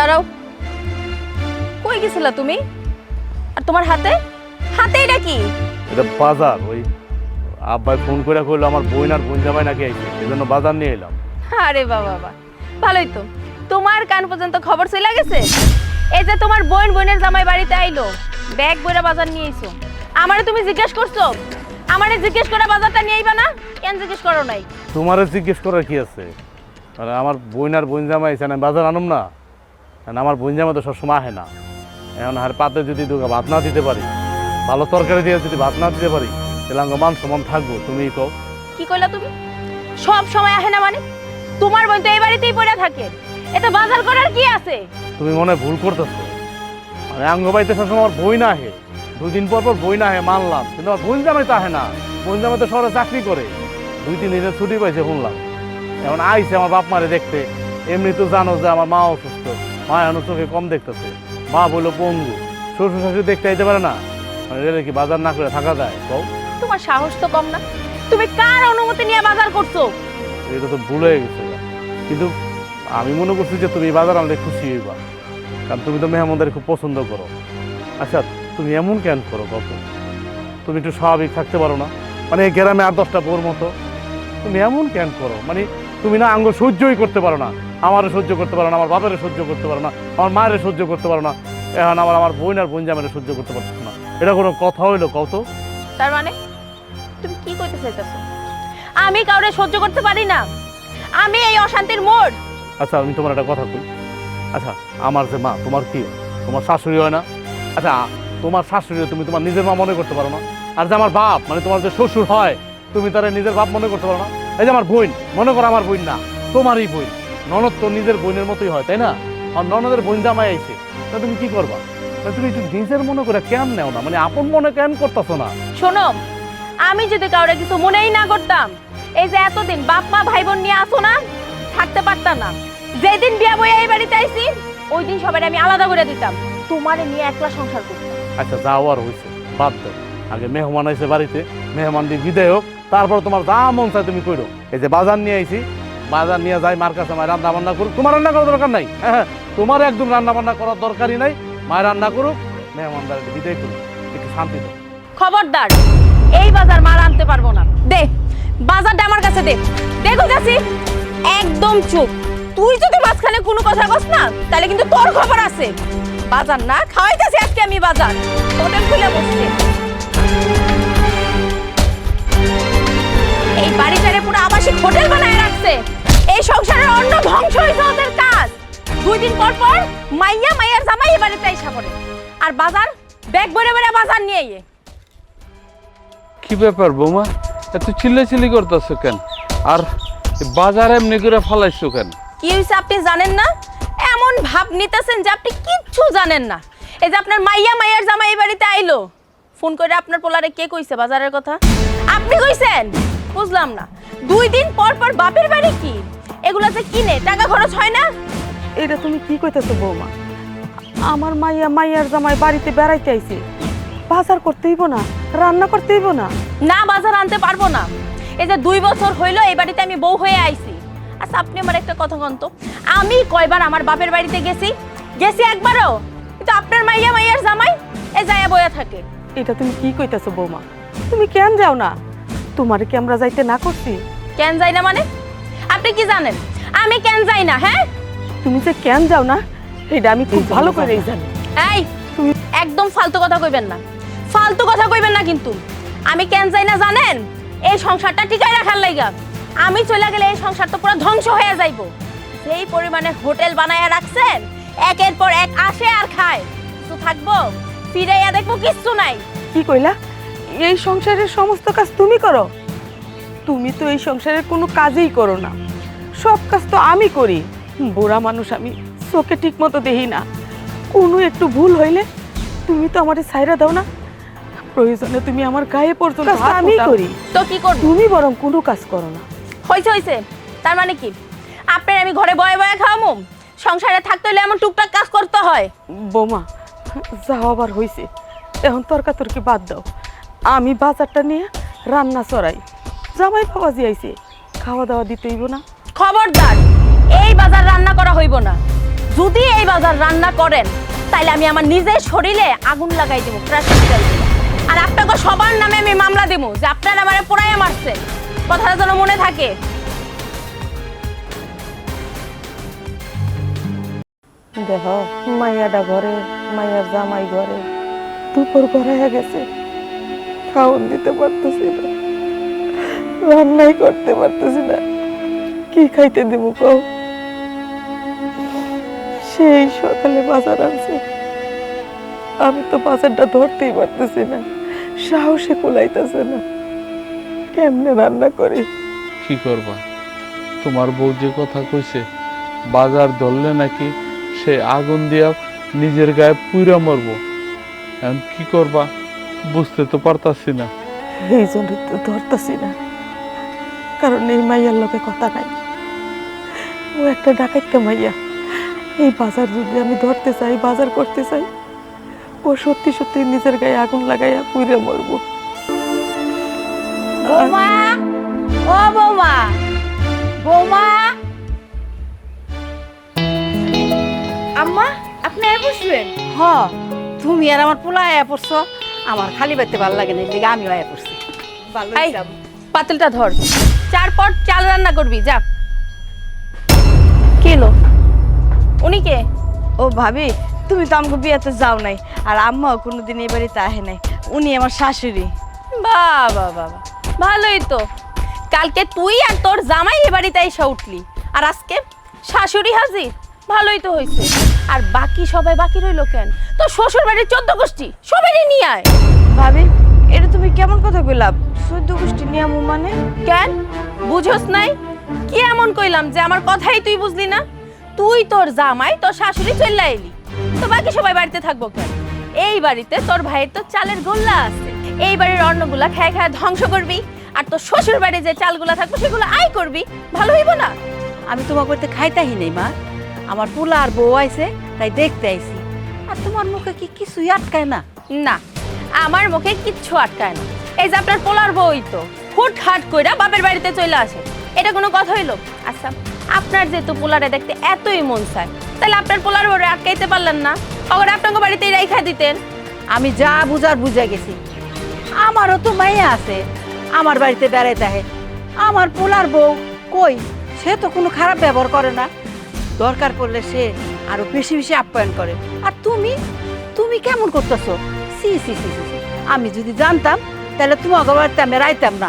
দাঁড়াও। কই গেছিলা তুমি? আর তোমার হাতে? হাতে এটা কি? এটা বাজার ওই আব্বাই ফোন করে কইলো আমার বোন আর বোন জামাই নাকি আইছে এই জন্য বাজার নিয়ে এলাম। আরে বাবা বাবা। ভালোই তো। তোমার কান পর্যন্ত খবর চলে গেছে? এই যে তোমার বোন বোনের জামাই বাড়িতে আইলো ব্যাগ বইরা বাজার নিয়ে এসো আমারে তুমি জিজ্ঞেস করছ? আমারে জিজ্ঞেস করে বাজারটা নিয়ে আইবা না? কেন জিজ্ঞেস করো নাই? তোমারে জিজ্ঞেস করার কি আছে? আরে আমার বোন আর বোন জামাই আইছে না বাজার আনুম না। কারণ আমার বোন জামাই তো সবসময় আহে না। এখন আর পাতে যদি দুগা ভাত না দিতে পারি ভালো তরকারি দিয়ে যদি ভাত না দিতে পারি তাহলে আমার মান সমান থাকব তুমি কও। কি কইলা তুমি? সব সময় আহে না মানে? তোমার বোন তো এই বাড়িতেই পড়ে থাকে। এতে বাজার করার কি আছে? তুমি মনে ভুল করতেছো। মানে আঙ্গ বাড়িতে সবসময় আমার বই না আহে। দুদিন পর পর বই না আহে মানলাম। কিন্তু আমার বোন জামাই তো আহে না। বোন জামাই তো শহরে চাকরি করে। দুই তিন দিনের ছুটি পাইছে শুনলাম। এখন আইছে আমার বাপ মারে দেখতে। এমনি তো জানো যে আমার মা অসুস্থ। মা এখন চোখে কম দেখতেছে। মা বলল পঙ্গু শ্বশুর শাশুড়ি দেখতে আইতে পারে না? মানে রেলে কি বাজার না করে থাকা যায়। কও তোমার সাহস তো কম না। তুমি কার অনুমতি নিয়ে বাজার করছ? এটা তো ভুল হয়ে গেছে। কিন্তু আমি মনে করছি যে তুমি বাজার আনলে খুশি হইবা। কারণ তুমি তো মেহমানদের খুব পছন্দ করো। আচ্ছা তুমি এমন কেন করো কত তুমি একটু স্বাভাবিক থাকতে পারো না। মানে গ্রামে আর দশটা বোর মতো। তুমি এমন কেন করো? মানে তুমি না আঙ্গ সহ্যই করতে পারো না। আমারও সহ্য করতে পারো না আমার বাবারে সহ্য করতে পারো না আমার মায়ের সহ্য করতে পারো না এখন আমার আমার বোন আর বোন জামের সহ্য করতে পারছ না। এটা কোনো কথা হইল কত তার মানে? তুমি কি কইতে চাইতেছো? আমি কাউরে সহ্য করতে পারি না। আমি এই অশান্তির মোড়। আচ্ছা আমি তোমার একটা কথা কই। আচ্ছা আমার যে মা তোমার কি তোমার শাশুড়ি হয় না? আচ্ছা তোমার শাশুড়ি তুমি তোমার নিজের মা মনে করতে পারো না? আর যে আমার বাপ মানে তোমার যে শ্বশুর হয় তুমি তারা নিজের বাপ মনে করতে পারো না? এই যে আমার বোন মনে করো আমার বোন না তোমারই বোন। ননদ তো নিজের বোনের মতোই হয় তাই না? আর ননদের বোন জামাই আইছে। তা তুমি কি করবা? তা তুমি একটু নিজের মনে করে কেন নেও না? মানে আপন মনে কেন করতেছো না? শোনো আমি যদি কাউরে কিছু মনেই না করতাম এই যে এতদিন বাপ মা ভাই বোন নিয়ে আসো না থাকতে পারতাম না। যেদিন বিয়া বই এই বাড়িতে আইছি ওই দিন সবাই আমি আলাদা করে দিতাম। তোমারে নিয়ে একলা সংসার করতাম। আচ্ছা যাও আর হয়েছে বাদ দাও। আগে মেহমান আইছে বাড়িতে মেহমান দিয়ে বিদায় হোক তারপর তোমার যা মন চায় তুমি কইরো এই যে বাজার নিয়ে আইছি বাজার নিয়ে যাই, মার কাছে মায়ের রান্না বান্না করুক। তোমার রান্না করার দরকার নাই? হ্যাঁ হ্যাঁ তোমার একদম রান্না বান্না করার দরকারই নাই। মায়ের রান্না করুক মেহমান বাড়িতে বিদায় করুক। একটু শান্তি দাও। খবরদার, এই বাজার মার আনতে পারব না। দে, বাজারটা আমার কাছে দে। দেখো যাচ্ছি একদম চুপ। তুই যদি মাঝখানে কোনো কথা কস না, তাহলে কিন্তু তোর খবর আছে। বাজার না খাওয়াইতেছি আজকে আমি বাজার। হোটেল খুলে বসছে। এই বাড়িটারে পুরো আবাসিক হোটেল বানায় রাখছে। এই সংসারের অন্য ধ্বংস হয়েছে ওদের কাজ। দুই দিন পর পর মাইয়া মাইয়ার জামাই এই বাড়িতে আইসা আর বাজার ব্যাগ ভরে ভরে বাজার নিয়ে ইয়ে কি ব্যাপার বৌমা? এত চিল্লা চিল্লি করতেছো কেন? আর বাজার এমনি করে ফালাইছো কেন? কি হয়েছে আপনি জানেন না? এমন ভাব নিতেছেন যে আপনি কিচ্ছু জানেন না। এই যে আপনার মাইয়া মাইয়ার জামাই এই বাড়িতে আইলো। ফোন করে আপনার পোলারে কে কইছে বাজারের কথা? আপনি কইছেন? বুঝলাম না। দুই দিন পর পর বাপের বাড়ি কি? এগুলা যে কিনে টাকা খরচ হয় না? এটা তুমি কি কইতেছো বৌমা? আমার মাইয়া মাইয়ার জামাই বাড়িতে বেড়াইতে আইছে। বাজার করতে হইব না রান্না করতে হইব না। না বাজার আনতে পারব না। এই যে দুই বছর হইল এই বাড়িতে আমি বউ হয়ে আইছি। আচ্ছা আপনি আমার একটা কথা কন তো। আমি কয়বার আমার বাপের বাড়িতে গেছি? গেছি একবারও? কিন্তু আপনার মাইয়া মাইয়ার জামাই এ যায়া বয়া থাকে। এটা তুমি কি কইতেছো বৌমা? তুমি কেন যাও না? তোমার কি আমরা যাইতে না করছি? কেন যাই না মানে? আপনি কি জানেন? আমি কেন যাই না হ্যাঁ? তুমি যে কেন যাও না এটা আমি খুব ভালো করেই জানি। এই তুমি একদম ফালতু কথা কইবেন না। ফালতু কথা কইবেন না কিন্তু। আমি কেন যাই না জানেন? এই সংসারটা টিকাই রাখার লাইগা। আমি চলে গেলে এই সংসার তো পুরো ধ্বংস হয়ে যাইবো। সেই পরিমাণে হোটেল বানায়া রাখছেন একের পর এক আসে আর খায়। তো থাকব ফিরাইয়া দেখব কিচ্ছু নাই। কি কইলা? এই সংসারের সমস্ত কাজ তুমি করো। তুমি তো এই সংসারের কোনো কাজই করো না। সব কাজ তো আমি করি। বুড়া মানুষ আমি চোখে ঠিক মতো দেখি না। কোনো একটু ভুল হইলে তুমি তো আমারে সাইরা দাও না। প্রয়োজনে তুমি আমার গায়ে পর্যন্ত আমি করি। তো কি করব? তুমি বরং কোনো কাজ করো না। হয়েছে হয়েছে তার মানে কি? আপনার আমি ঘরে বয়ে বয়ে খাওয়ামু? সংসারে থাকতে হলে এমন টুকটাক কাজ করতে হয়। বোমা যা আবার হইছে। এখন তর্কাতর্কি বাদ দাও। আমি বাজারটা নিয়ে রান্না চড়াই। জামাই বাবাজি আইছে খাওয়া দাওয়া দিতে হইব না। খবরদার এই বাজার রান্না করা হইব না। যদি এই বাজার রান্না করেন তাইলে আমি আমার নিজের শরীরে আগুন লাগাই দেবো আর আপনাকে সবার নামে আমি মামলা দেবো যে আপনারা আমার পোড়াইয়া মারছে। কথাটা যেন মনে থাকে। দেখ মাইয়াটা ঘরে মাইয়ার জামাই ঘরে দুপুর ঘরে গেছে। খাওয়ান দিতে পারতেছি না। রান্নাই করতে পারতেছি না। কি খাইতে দেবো কও? সেই সকালে বাজার আনছে। আমি তো বাজারটা ধরতেই পারতেছি না। সাহসে কুলাইতেছে না। কেমনে রান্না করি? কি করবা? তোমার বউ যে কথা কইছে, বাজার ধরলে নাকি সে আগুন দিয়া নিজের গায়ে পুইরা মরবো। এখন কি করবা? বুঝতে তো পারতাছি না। এই জন্য তো ধরতেছি না। কারণ এই মাইয়ার লোকে কথা নাই। ও একটা ডাকাইতে মাইয়া। এই বাজার যদি আমি ধরতে চাই বাজার করতে চাই ও সত্যি সত্যি নিজের গায়ে আগুন লাগাইয়া পুইরে মরবো। বৌমা ও বৌমা বৌমা। আম্মা আপনি আয় বসবেন? হ তুমি আর আমার পোলা আয়া পড়ছো। আমার খালি বাইতে ভালো লাগে না এদিকে আমিও আয়া এই পাতিলটা ধর। চার পট চাল রান্না করবি যা। কেলো উনি কে? ও ভাবি তুমি তো আমাকে বিয়েতে যাও নাই আর আম্মাও কোনোদিন এই বাড়িতে আহে নাই। উনি আমার শাশুড়ি। বাবা বাবা। ভালোই তো। কালকে তুই আর তোর জামাই এ বাড়িতে এসে উঠলি আর আজকে শাশুড়ি হাজির। ভালোই তো হয়েছে আর বাকি সবাই বাকি রইল কেন? তোর শ্বশুর বাড়ির চোদ্দ গোষ্ঠী সবাই নিয়ে আয়। ভাবি এটা তুমি কেমন কথা কইলাম চোদ্দ গোষ্ঠী নিয়ামু মানে? কেন? বুঝোস নাই? কি এমন কইলাম যে আমার কথাই তুই বুঝলি না? তুই তোর জামাই তোর শাশুড়ি চল্লা এলি। তো বাকি সবাই বাড়িতে থাকব কেন? এই বাড়িতে তোর ভাইয়ের তো চালের গোল্লা আছে। এই বাড়ির অন্নগুলা খায় খায় ধ্বংস করবি। আর তোর শ্বশুর বাড়ি যে চালগুলা থাকবে সেগুলো আয় করবি। ভালো হইব না? আমি তোমার করতে খাইতাহি নেই মা। আমার পোলা আর বউ আইছে তাই দেখতে আইছি। আর তোমার মুখে কি কিছুই আটকায় না? না আমার মুখে কিচ্ছু আটকায় না। এই যে আপনার পোলার বই তো হুট হাট কইরা বাপের বাড়িতে চলে আসে। এটা কোনো কথা হইল? আচ্ছা আপনার যেহেতু পোলারে দেখতে এতই মন চায় তাহলে আপনার পোলার বড় আটকাইতে পারলেন না? অগর আপনাকে বাড়িতেই রাইখা দিতেন। আমি যা বুঝার বুঝে গেছি। আমারও তো মাইয়া আছে আমার বাড়িতে বেড়াইতে আহে। আমার পোলার বউ কই? সে তো কোনো খারাপ ব্যবহার করে না। দরকার পড়লে সে আরও বেশি বেশি আপ্যায়ন করে। আর তুমি? তুমি কেমন করতেছো? সি সি সি সি। আমি যদি জানতাম, তাহলে তোমাকে বাড়িতে আমি রাইতাম না।